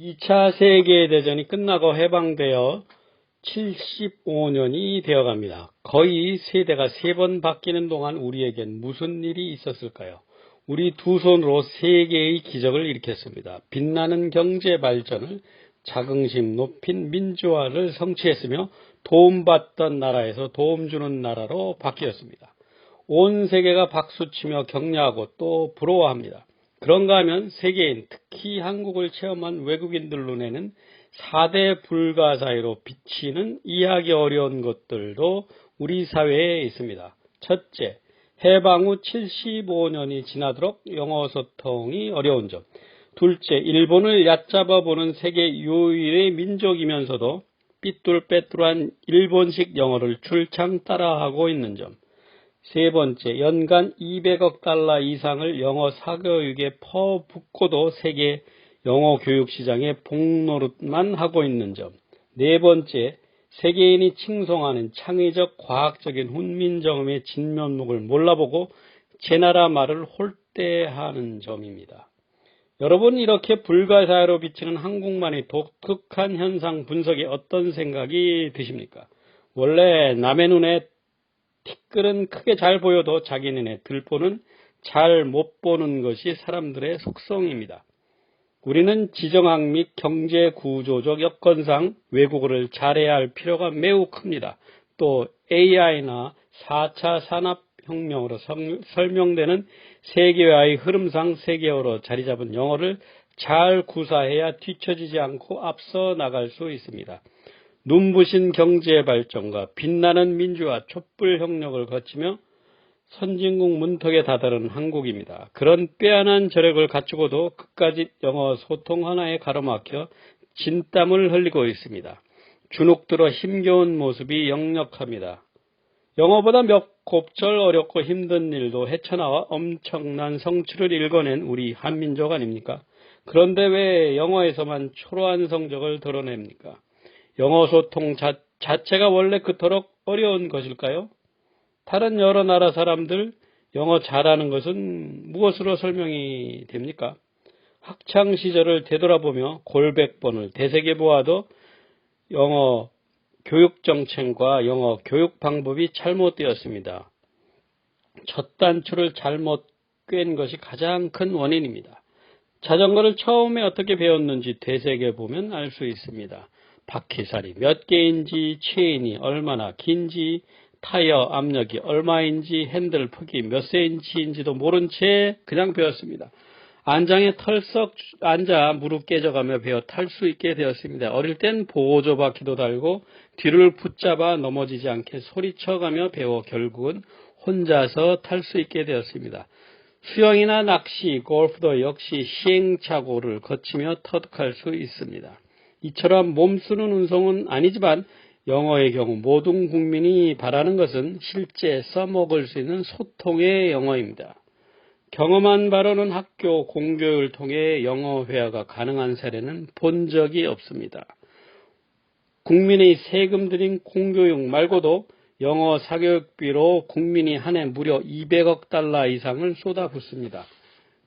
2차 세계대전이 끝나고 해방되어 75년이 되어갑니다. 거의 세대가 세 번 바뀌는 동안 우리에겐 무슨 일이 있었을까요? 우리 두 손으로 세계의 기적을 일으켰습니다. 빛나는 경제 발전을 자긍심 높인 민주화를 성취했으며 도움받던 나라에서 도움 주는 나라로 바뀌었습니다. 온 세계가 박수치며 격려하고 또 부러워합니다. 그런가 하면 세계인, 특히 한국을 체험한 외국인들 눈에는 4대 불가 사이로 비치는 이해하기 어려운 것들도 우리 사회에 있습니다. 첫째, 해방 후 75년이 지나도록 영어 소통이 어려운 점. 둘째, 일본을 얕잡아 보는 세계 유일의 민족이면서도 삐뚤빼뚤한 일본식 영어를 출창 따라하고 있는 점. 세 번째, 연간 200억 달러 이상을 영어 사교육에 퍼붓고도 세계 영어 교육 시장의 복노릇만 하고 있는 점. 네 번째, 세계인이 칭송하는 창의적 과학적인 훈민정음의 진면목을 몰라보고 제 나라 말을 홀대하는 점입니다. 여러분 이렇게 불가사의로 비치는 한국만의 독특한 현상 분석에 어떤 생각이 드십니까? 원래 남의 눈에 티끌은 크게 잘 보여도 자기 눈에 들보는 잘 못 보는 것이 사람들의 속성입니다. 우리는 지정학 및 경제 구조적 여건상 외국어를 잘해야 할 필요가 매우 큽니다. 또 AI나 4차 산업혁명으로 설명되는 세계화의 흐름상 세계어로 자리 잡은 영어를 잘 구사해야 뒤처지지 않고 앞서 나갈 수 있습니다. 눈부신 경제 발전과 빛나는 민주화 촛불 혁명을 거치며 선진국 문턱에 다다른 한국입니다. 그런 빼어난 저력을 갖추고도 끝까지 영어 소통 하나에 가로막혀 진땀을 흘리고 있습니다. 주눅들어 힘겨운 모습이 역력합니다. 영어보다 몇 곱절 어렵고 힘든 일도 헤쳐나와 엄청난 성취를 읽어낸 우리 한민족 아닙니까? 그런데 왜 영어에서만 초라한 성적을 드러냅니까? 영어 소통 자, 자체가 원래 그토록 어려운 것일까요? 다른 여러 나라 사람들 영어 잘하는 것은 무엇으로 설명이 됩니까? 학창 시절을 되돌아보며 골백번을 되새겨 보아도 영어 교육 정책과 영어 교육 방법이 잘못되었습니다. 첫 단추를 잘못 꿰는 것이 가장 큰 원인입니다. 자전거를 처음에 어떻게 배웠는지 되새겨 보면 알 수 있습니다. 바퀴살이 몇 개인지, 체인이 얼마나 긴지, 타이어 압력이 얼마인지 핸들 폭이 몇 세인치인지도 모른 채 그냥 배웠습니다. 안장에 털썩 앉아 무릎 깨져가며 배워 탈수 있게 되었습니다. 어릴 땐 보조 바퀴도 달고 뒤를 붙잡아 넘어지지 않게 소리쳐가며 배워 결국은 혼자서 탈 수 있게 되었습니다. 수영이나 낚시, 골프도 역시 시행착오를 거치며 터득할 수 있습니다. 이처럼 몸쓰는 운송은 아니지만 영어의 경우 모든 국민이 바라는 것은 실제 써먹을 수 있는 소통의 영어입니다. 경험한 바로는 학교 공교육을 통해 영어 회화가 가능한 사례는 본 적이 없습니다. 국민의 세금 들인 공교육 말고도 영어 사교육비로 국민이 한 해 무려 200억 달러 이상을 쏟아붓습니다.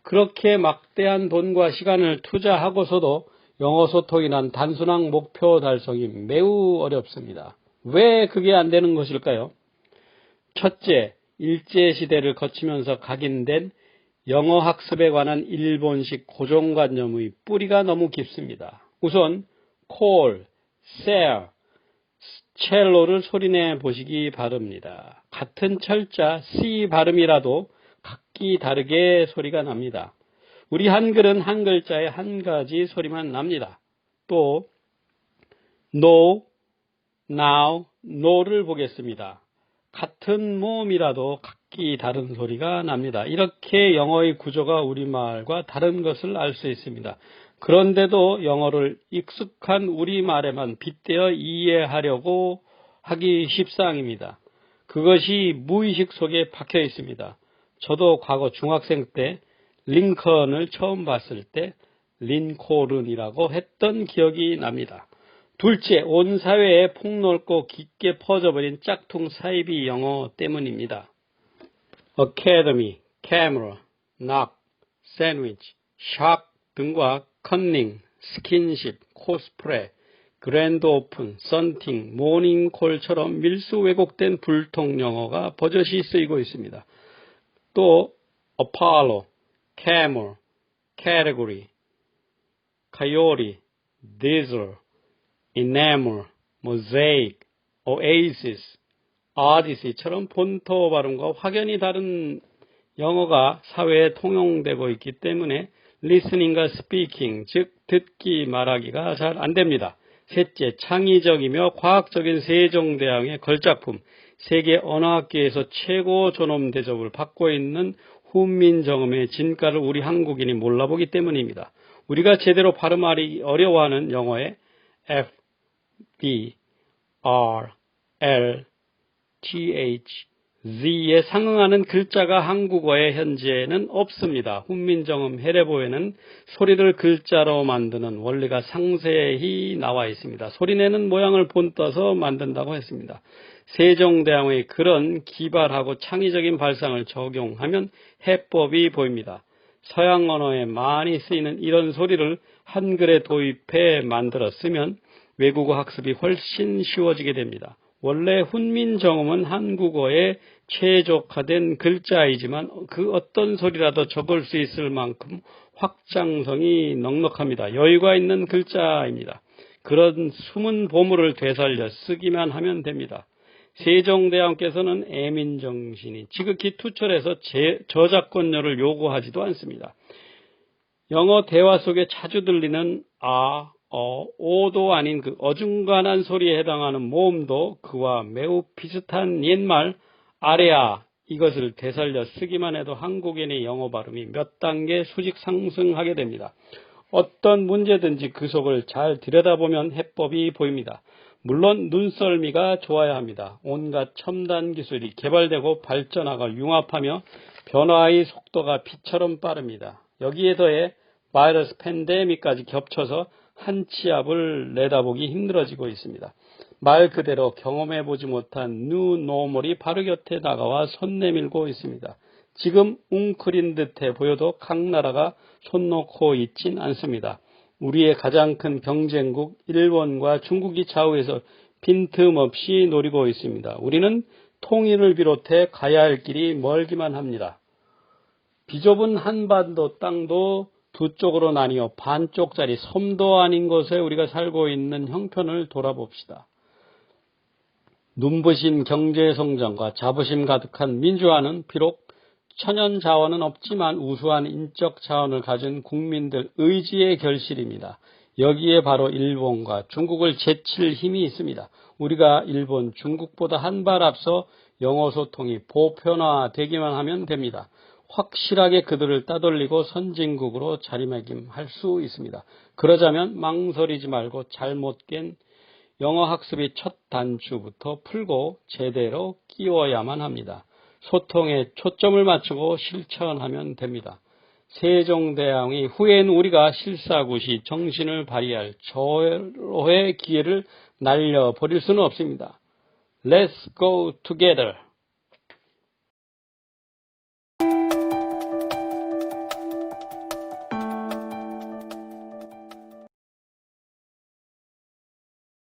그렇게 막대한 돈과 시간을 투자하고서도 영어 소통이란 단순한 목표 달성이 매우 어렵습니다. 왜 그게 안 되는 것일까요? 첫째, 일제시대를 거치면서 각인된 영어 학습에 관한 일본식 고정관념의 뿌리가 너무 깊습니다. 우선 call, 첼로를 소리내 보시기 바랍니다. 같은 철자 C 발음이라도 각기 다르게 소리가 납니다. 우리 한글은 한 글자에 한 가지 소리만 납니다. 또 no, now, no를 보겠습니다. 같은 모음이라도 각기 다른 소리가 납니다. 이렇게 영어의 구조가 우리말과 다른 것을 알 수 있습니다. 그런데도 영어를 익숙한 우리말에만 빗대어 이해하려고 하기 십상입니다. 그것이 무의식 속에 박혀 있습니다. 저도 과거 중학생 때 링컨을 처음 봤을 때 린코른이라고 했던 기억이 납니다. 둘째, 온 사회에 폭넓고 깊게 퍼져버린 짝퉁 사이비 영어 때문입니다. academy, camera, knock, sandwich, shock 등과 컨닝, 스킨십, 코스프레, 그랜드 오픈, 썬팅, 모닝콜처럼 밀수 왜곡된 불통 영어가 버젓이 쓰이고 있습니다. 또 Apollo, Camel, Category, Coyote, Diesel, Enamel, Mosaic, Oasis, Odyssey처럼 본토 발음과 확연히 다른 영어가 사회에 통용되고 있기 때문에 listening과 speaking, 즉 듣기 말하기가 잘 안 됩니다. 셋째, 창의적이며 과학적인 세종대왕의 걸작품, 세계 언어학계에서 최고 존엄 대접을 받고 있는 훈민정음의 진가를 우리 한국인이 몰라보기 때문입니다. 우리가 제대로 발음하기 어려워하는 영어의 F, B, R, L, TH, Z에 상응하는 글자가 한국어에 현재는 없습니다. 훈민정음 해례보에는 소리를 글자로 만드는 원리가 상세히 나와 있습니다. 소리내는 모양을 본떠서 만든다고 했습니다. 세종대왕의 그런 기발하고 창의적인 발상을 적용하면 해법이 보입니다. 서양 언어에 많이 쓰이는 이런 소리를 한글에 도입해 만들어 쓰면 외국어 학습이 훨씬 쉬워지게 됩니다. 원래 훈민정음은 한국어에 최적화된 글자이지만 그 어떤 소리라도 적을 수 있을 만큼 확장성이 넉넉합니다. 여유가 있는 글자입니다. 그런 숨은 보물을 되살려 쓰기만 하면 됩니다. 세종대왕께서는 애민정신이 지극히 투철해서 제, 저작권료를 요구하지도 않습니다. 영어 대화 속에 자주 들리는 아, 어, 오도 아닌 그 어중간한 소리에 해당하는 모음도 그와 매우 비슷한 옛말 아래야 이것을 되살려 쓰기만 해도 한국인의 영어 발음이 몇 단계 수직 상승하게 됩니다. 어떤 문제든지 그 속을 잘 들여다보면 해법이 보입니다. 물론 눈썰미가 좋아야 합니다. 온갖 첨단 기술이 개발되고 발전하고 융합하며 변화의 속도가 빛처럼 빠릅니다. 여기에 더해 바이러스 팬데믹까지 겹쳐서 한 치 앞을 내다보기 힘들어지고 있습니다. 말 그대로 경험해보지 못한 뉴 노멀이 바로 곁에 다가와 손 내밀고 있습니다. 지금 웅크린 듯해 보여도 각 나라가 손 놓고 있진 않습니다. 우리의 가장 큰 경쟁국 일본과 중국이 좌우에서 빈틈없이 노리고 있습니다. 우리는 통일을 비롯해 가야 할 길이 멀기만 합니다. 비좁은 한반도 땅도 두 쪽으로 나뉘어 반쪽짜리 섬도 아닌 곳에 우리가 살고 있는 형편을 돌아봅시다. 눈부신 경제 성장과 자부심 가득한 민주화는 비록 천연 자원은 없지만 우수한 인적 자원을 가진 국민들 의지의 결실입니다. 여기에 바로 일본과 중국을 제칠 힘이 있습니다. 우리가 일본, 중국보다 한 발 앞서 영어 소통이 보편화되기만 하면 됩니다. 확실하게 그들을 따돌리고 선진국으로 자리매김할 수 있습니다. 그러자면 망설이지 말고 잘못 깬 영어 학습의 첫 단추부터 풀고 제대로 끼워야만 합니다. 소통에 초점을 맞추고 실천하면 됩니다. 세종대왕이 후엔 우리가 실사구시 정신을 발휘할 조로의 기회를 날려버릴 수는 없습니다. Let's go together.